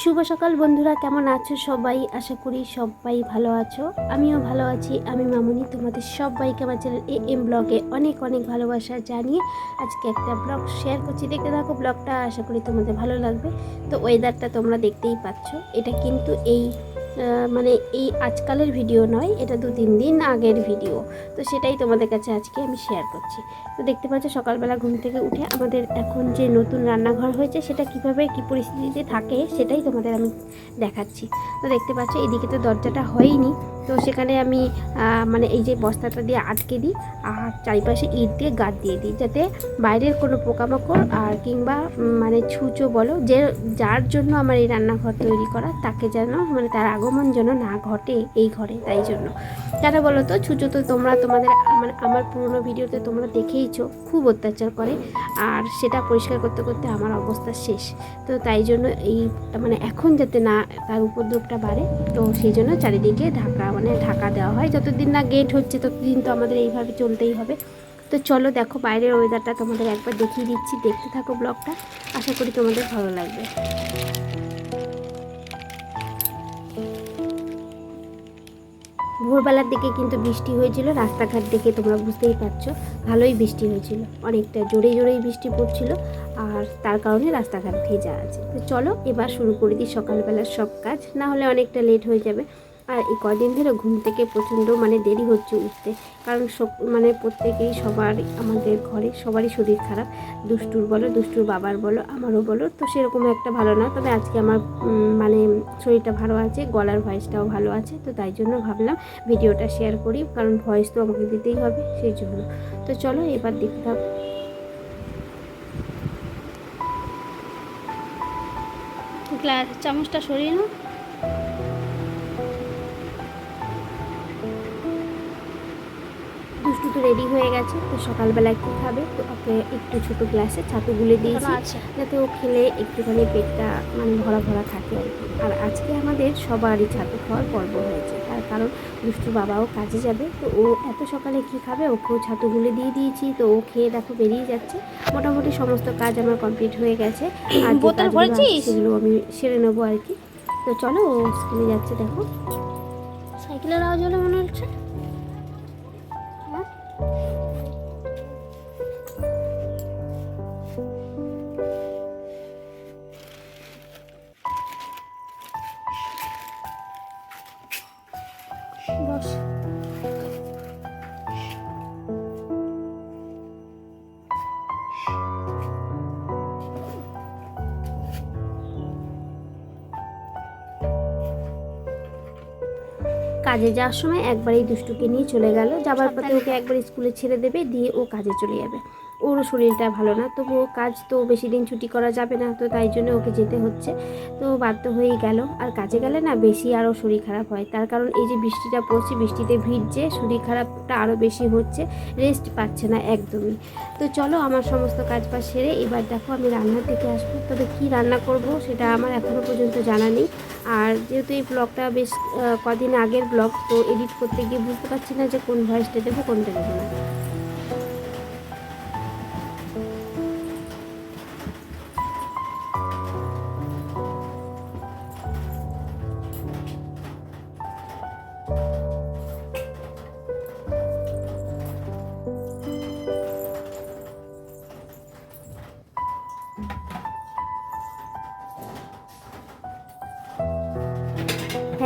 শুভ সকাল বন্ধুরা, কেমন আছো সবাই? আশা করি সবাই ভালো আছো। আমিও ভালো আছি। আমি মামুনি, তোমাদের সবাইকে আমার চ্যানেল এ এম ব্লগে অনেক অনেক ভালোবাসা জানিয়ে আজকে একটা ব্লগ শেয়ার করছি। দেখতে থাকো ব্লগটা, আশা করি তোমাদের ভালো লাগবে। তো ওয়েদারটা তোমরা দেখতেই পাচ্ছ। এটা কিন্তু এই মানে এই আজকালের ভিডিও নয়, এটা দু তিন দিন আগের ভিডিও। তো সেটাই তোমাদের কাছে আজকে আমি শেয়ার করছি। তো দেখতে পাচ্ছ সকালবেলা ঘুম থেকে উঠে আমাদের এখন যে নতুন রান্নাঘর হয়েছে, সেটা কীভাবে, কি পরিস্থিতিতে থাকে, সেটাই তোমাদের আমি দেখাচ্ছি। তো দেখতে পাচ্ছ, এদিকে তো দরজাটা হয়নি। তো সেখানে আমি মানে এই যে বস্তাটা দিয়ে আটকে দিই, আর চারিপাশে ইট দিয়ে গাদ দিয়ে দিই, যাতে বাইরের কোনো পোকামাকড় আর কিংবা মানে ছুঁচো বলো, যে যার জন্য আমার এই রান্নাঘর তৈরি করা, তাকে যেন মানে তার আগমন যেন না ঘটে এই ঘরে, তাই জন্য। কেন বলো তো, ছুঁচো তো তোমরা তোমাদের মানে আমার পুরোনো ভিডিওতে তোমরা দেখেইছো, খুব অত্যাচার করে, আর সেটা পরিষ্কার করতে করতে আমার অবস্থা শেষ। তো তাই জন্য এই মানে এখন যাতে না, তার উপদ্রবটা বাড়ে, তো সেই জন্য চারিদিকে ঢাকা মানে ঢাকা দেওয়া হয়। যতদিন না গেট হচ্ছে, ততদিন তো আমাদের এইভাবে চলতেই হবে। তো চলো দেখো বাইরের ওয়েদারটা তোমাদের একবার দেখিয়ে দিচ্ছি। দেখতে থাকো ব্লগটা আশা করি তোমাদের ভালো লাগবে। ভোরবেলার দিকে কিন্তু বৃষ্টি হয়েছিল। রাস্তাঘাট দেখে তোমরা বুঝতেই পারছ, ভালোই বৃষ্টি হয়েছিল। অনেকটা জোরে জোরেই বৃষ্টি পড়ছিল আর তার কারণে রাস্তাঘাট ভেজা আছে। তো চলো এবার শুরু করে দিই সকালবেলার সব কাজ। না হলে অনেকটা লেট হয়ে যাবে। আর এই কদিন ধরে ঘুম থেকে প্রচণ্ড মানে দেরি হচ্ছে উঠতে। কারণ সব মানে প্রত্যেকেই সবার, আমাদের ঘরে সবারই শরীর খারাপ। দুষ্টুর বলো, দুষ্টুর বাবার বলো, আমারও বলো, তো সেরকম একটা ভালো না। তবে আজকে আমার মানে শরীরটা ভালো আছে, গলার ভয়েসটাও ভালো আছে, তো তাই জন্য ভাবলাম ভিডিওটা শেয়ার করি। কারণ ভয়েস তো আমাকে দিতেই হবে, সেই জন্য। তো চলো এবার দেখতে গ্লাস চামচটা সরিয়ে নাও। দুষ্টু তো রেডি হয়ে গেছে তো সকালবেলা একটু খাবে? তো ওকে একটু ছোট গ্লাসে ছাতু গুলে দিয়েছি যাতে ও খেলে একটুখানি পেটটা মানে ভরা ভরা থাকে আর কি। আর আজকে আমাদের সবারই ছাতু খাওয়ার পর্ব হয়েছে তার কারণ দুষ্টু বাবাও কাজে যাবে তো ও এত সকালে কি খাবে? ওকেও ছাতু গুলে দিয়ে দিয়েছি তো ও খেয়ে দেখো বেরিয়ে যাচ্ছে। মোটামুটি সমস্ত কাজ আমার কমপ্লিট হয়ে গেছে। আর সেগুলো আমি সেরে নেব আর কি। তো চলো ও স্কুলে যাচ্ছে দেখো। সাইকেলের আওয়াজ হলে মনে হচ্ছে? কাজে যাওয়ার সময় একবার এই দুষ্টুকে নিয়ে চলে গেল। যাবার পথে ওকে একবার স্কুলে ছেড়ে দেবে, দিয়ে ও কাজে চলে যাবে। ওরও শরীরটা ভালো না, তবুও কাজ তো বেশি দিন ছুটি করা যাবে না, তো তাই জন্য ওকে যেতে হচ্ছে। তো বাধ্য হয়েই গেল। আর কাজে গেলে না বেশি আরও শরীর খারাপ হয়। তার কারণ এই যে বৃষ্টিটা পড়ছে, বৃষ্টিতে ভিজছে, শরীর খারাপটা আরও বেশি হচ্ছে রেস্ট পাচ্ছে না একদমই। তো চলো আমার সমস্ত কাজ বাজ সেরে এবার দেখো আমি রান্নার দিকে আসব। তবে কী রান্না করব সেটা আমার এখনও পর্যন্ত জানা নেই। আর যেহেতু এই ব্লগটা বেশ কদিন আগের ব্লগ তো এডিট করতে গিয়ে বুঝতে পারছি না যে কোন ভয়েসটা দেবো, কোনটা দেবো না।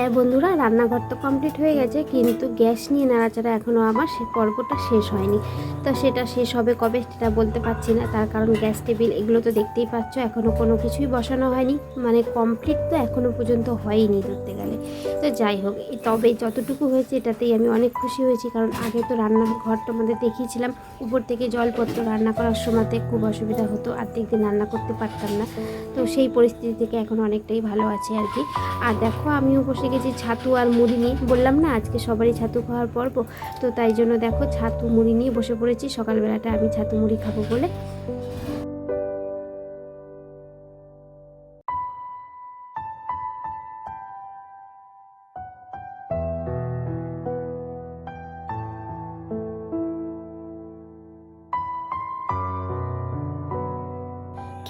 হ্যাঁ বন্ধুরা, রান্নাঘর তো কমপ্লিট হয়ে গেছে, কিন্তু গ্যাস নিয়ে নাড়াচাড়া এখনও আমার, সে পর্বটা শেষ হয়নি। তো সেটা শেষ হবে কবে সেটা বলতে পারছি না, তার কারণ গ্যাস টেবিল এগুলো তো দেখতেই পাচ্ছ এখনও কোনো কিছুই বসানো হয়নি। মানে কমপ্লিট তো এখনও পর্যন্ত হয়নি ধরতে গেলে। তো যাই হোক তবে যতটুকু হয়েছে এটাতেই আমি অনেক খুশি হয়েছি। কারণ আগে তো রান্নাঘরটা আমাদের দেখিয়েছিলাম, উপর থেকে জলপত্র রান্না করার সময়তে খুব অসুবিধা হতো অর্ধেক দিন রান্না করতে পারতাম না। তো সেই পরিস্থিতি থেকে এখন অনেকটাই ভালো আছে আর কি। আর দেখো, আমিও বসে গেছি ছাতু আর মুড়ি নিয়ে। বললাম না, আজকে সবারই ছাতু খাওয়ার পর্ব। তো তাই জন্য দেখো, ছাতু মুড়ি নিয়ে বসে পড়েছি। সকালবেলাটা আমি ছাতু মুড়ি খাব বলে।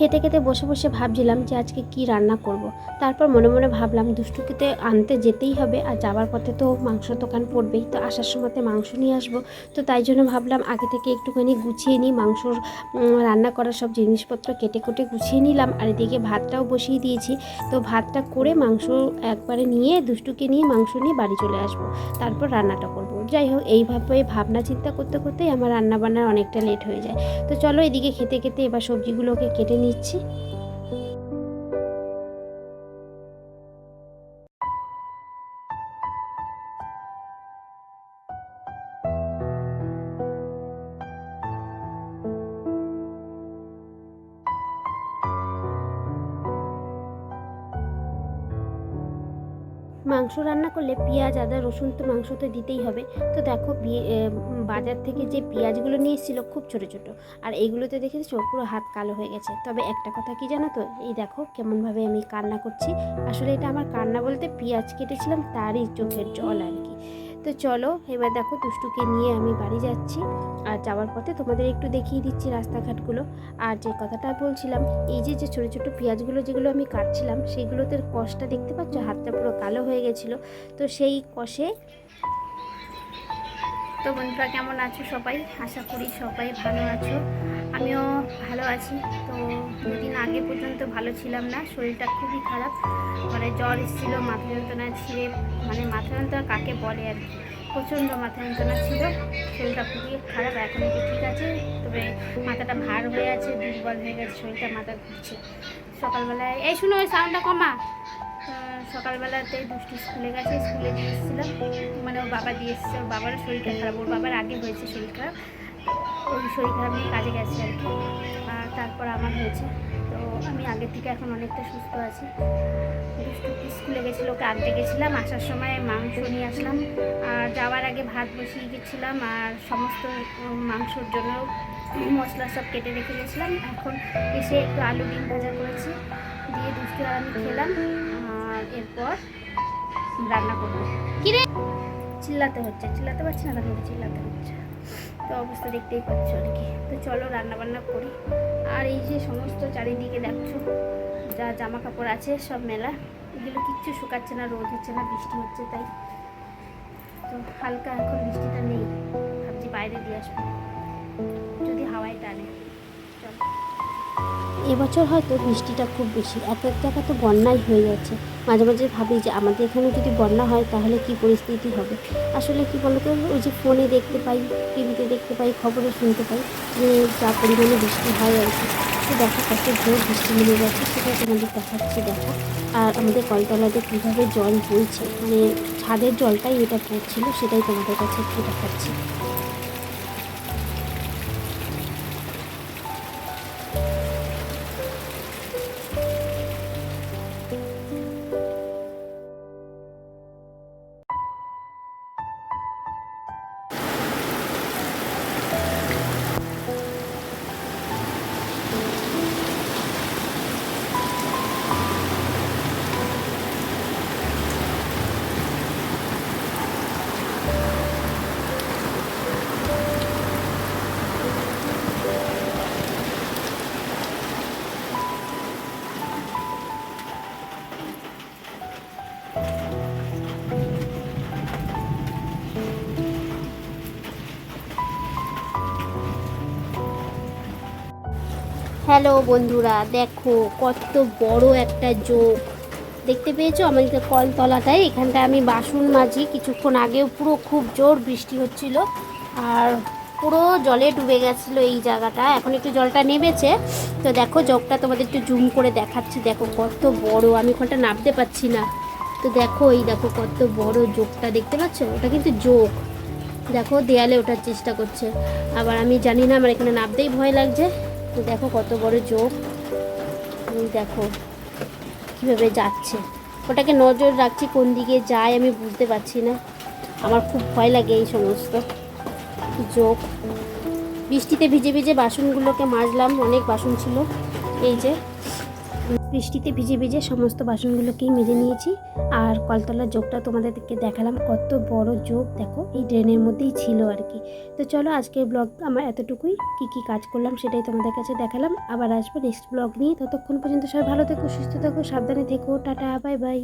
খেতে খেতে বসে বসে ভাবছিলাম যে আজকে কি রান্না করব। তারপর মনে মনে ভাবলাম দুষ্টুকিতে আনতে যেতেই হবে আর যাবার পথে তো মাংস দোকান পড়বেই, তো আসার সময়তে মাংস নিয়ে আসব। তো তাই জন্য ভাবলাম আগে থেকে একটুখানি গুছিয়ে নিই, মাংসর রান্না করার সব জিনিসপত্র কেটে কুটে গুছিয়ে নিলাম আর এদিকে ভাতটাও বসিয়ে দিয়েছি। তো ভাতটা করে মাংস একবারে নিয়ে, দুষ্টুকে নিয়ে মাংস নিয়ে বাড়ি চলে আসব। তারপর রান্নাটা করব। যাই হোক, এইভাবে ভাবনা চিন্তা করতে করতেই আমার রান্না বান্নার অনেকটা লেট হয়ে যায়। তো চলো এদিকে খেতে খেতে এবার সবজিগুলোকে কেটে নিচ্ছি মাংস রান্না করলে পেঁয়াজ, আদা, রসুন তো মাংস তো দিতেই হবে। তো দেখো বাজার থেকে যে পেঁয়াজগুলো নিয়ে এসেছিল খুব ছোট ছোট। আর এইগুলোতে দেখেছ পুরো হাত কালো হয়ে গেছে। তবে একটা কথা কি জানো তো? এই দেখো কেমনভাবে আমি কান্না করছি। আসলে এটা আমার কান্না বলতে পেঁয়াজ কেটেছিলাম তারই চোখের জল আর কি। তো চলো, এবার দেখো দুষ্টুকে নিয়ে আমি বাড়ি যাচ্ছি। আর যাওয়ার পথে তোমাদের একটু দেখিয়ে দিচ্ছি রাস্তাঘাটগুলো। আর যে কথাটা বলছিলাম, এই যে যে ছোটো ছোটো পেঁয়াজগুলো যেগুলো আমি কাটছিলাম, সেগুলোতে কষটা দেখতে পাচ্ছ? হাতটা পুরো কালো হয়ে গেছিল। তো সেই কষে তো বন্ধুরা, কেমন আছো সবাই? আশা করি সবাই ভালো আছো। আমিও ভালো আছি। তো দুদিন আগে পর্যন্ত ভালো ছিলাম না, শরীরটা খুবই খারাপ। মানে জ্বর এসেছিল, মাথা যন্ত্রণা ছিঁড়ে মানে মাথা যন্ত্রণা কাকে বলে আর কি? প্রচণ্ড মাথা যন্ত্রণা ছিল, শরীরটা খুবই খারাপ, এখন একটু ঠিক আছে। তবে মাথাটা ভার হয়ে আছে, দুর্বল হয়ে গেছে, শরীরটা মাথা ঘুরছে। সকালবেলায়, এই শুনো ওই সাউন্ডটা কমা। সকালবেলাতে দুষ্টু স্কুলে গেছে, স্কুলে দিয়ে এসেছিলাম মানে ওর বাবা দিয়ে এসেছে, ওর বাবারও শরীরটা খারাপ, ওর বাবার আগে হয়েছে শরীর খারাপ। ওই শরীর খারাপ নিয়ে কাজে গেছে আর কি। আর তারপর আমার হয়েছে। তো আমি আগের থেকে এখন অনেকটা সুস্থ আছি। দুষ্টু স্কুলে গেছিল ওকে আনতে গেছিলাম। আসার সময় মাংস নিয়ে আসলাম। আর যাওয়ার আগে ভাত বসিয়ে গেছিলাম। আর সমস্ত মাংসর জন্য মশলা সব কেটে রেখে গেছিলাম। এখন এসে একটু আলু ডিম ভাজা করেছি। দিয়ে দুষ্টু আর আমি খেলাম। আর এরপর রান্না করব। কিরে? চিল্লাতে হচ্ছে। চিল্লাতে পারছি না তাহলে চিল্লাতে হচ্ছে। তো অবস্থা দেখতেই পাচ্ছ আর কি তো চলো রান্নাবান্না করি। আর এই যে সমস্ত চারিদিকে দেখছ, যা জামা কাপড় আছে, সব মেলা। এগুলো কিচ্ছু শুকাচ্ছে না, রোদ হচ্ছে না, বৃষ্টি হচ্ছে তাই। তো হালকা এখন বৃষ্টিটা নেই। ভাবছি বাইরে দিয়ে আসব। যদি হাওয়ায় টানে। চলো। এবছর হয়তো বৃষ্টিটা খুব বেশি। এক এক জায়গা তো বন্যাই হয়ে যাচ্ছে। মাঝে মাঝে ভাবি যে আমাদের এখানে যদি বন্যা হয় তাহলে কি পরিস্থিতি হবে? আসলে কি বলতো, ওই যে ফোনে দেখতে পাই টিভিতে দেখতে পাই, খবরে শুনতে পাই যে যা পরিমাণে বৃষ্টি হয় আর কি। তো দেখো কত জোর বৃষ্টি নেমে গেছে, সেটা তোমাদের দেখাচ্ছি, দেখো। আর আমাদের কলতলাতে কীভাবে জল বইছে মানে ছাদের জলটাই এটা পড়ছিল, সেটাই তোমাদের কাছে একটু দেখাচ্ছি। হ্যালো বন্ধুরা, দেখো কত বড় একটা যোগ দেখতে পেয়েছ? আমাদের কলতলাটায় এখানটা আমি বাসন মাজি। কিছুক্ষণ আগেও পুরো খুব জোর বৃষ্টি হচ্ছিল আর পুরো জলে ডুবে গেছিল এই জায়গাটা। এখন একটু জলটা নেমেছে। তো দেখো জগটা তোমাদের একটু জুম করে দেখাচ্ছি। দেখো কত বড়, আমি ওখানটা নামতে পারছি না। তো দেখো এই দেখো কত বড় যোগটা দেখতে পাচ্ছ? ওটা কিন্তু যোগ দেখো দেয়ালে ওঠার চেষ্টা করছে। আবার আমি জানি না, আমার এখানে নামতেই ভয় লাগছে। তো দেখো কত বড় জোক। তুমি দেখো, কীভাবে যাচ্ছে। ওটাকে নজর রাখছি কোন দিকে যায়, আমি বুঝতে পারছি না। আমার খুব ভয় লাগে এই সমস্ত জোক। বৃষ্টিতে ভিজে ভিজে বাসনগুলোকে মাজলাম, অনেক বাসন ছিল। এই যে বৃষ্টিতে ভিজে ভিজে সমস্ত বাসনগুলোকেই মেজে নিয়েছি। আর কলতলার যোগটা তোমাদেরকে দেখালাম, কত বড় যোগ দেখো, এই ড্রেনের মধ্যেই ছিল আর কি। তো চলো আজকের ব্লগ আমার এতটুকুই। কি কি কাজ করলাম সেটাই তোমাদের কাছে দেখালাম। আবার আসব নেক্সট ব্লগ নিয়ে। ততক্ষণ পর্যন্ত সবাই ভালো থেকো, সুস্থ থাকো, সাবধানে থেকো। Tata bye bye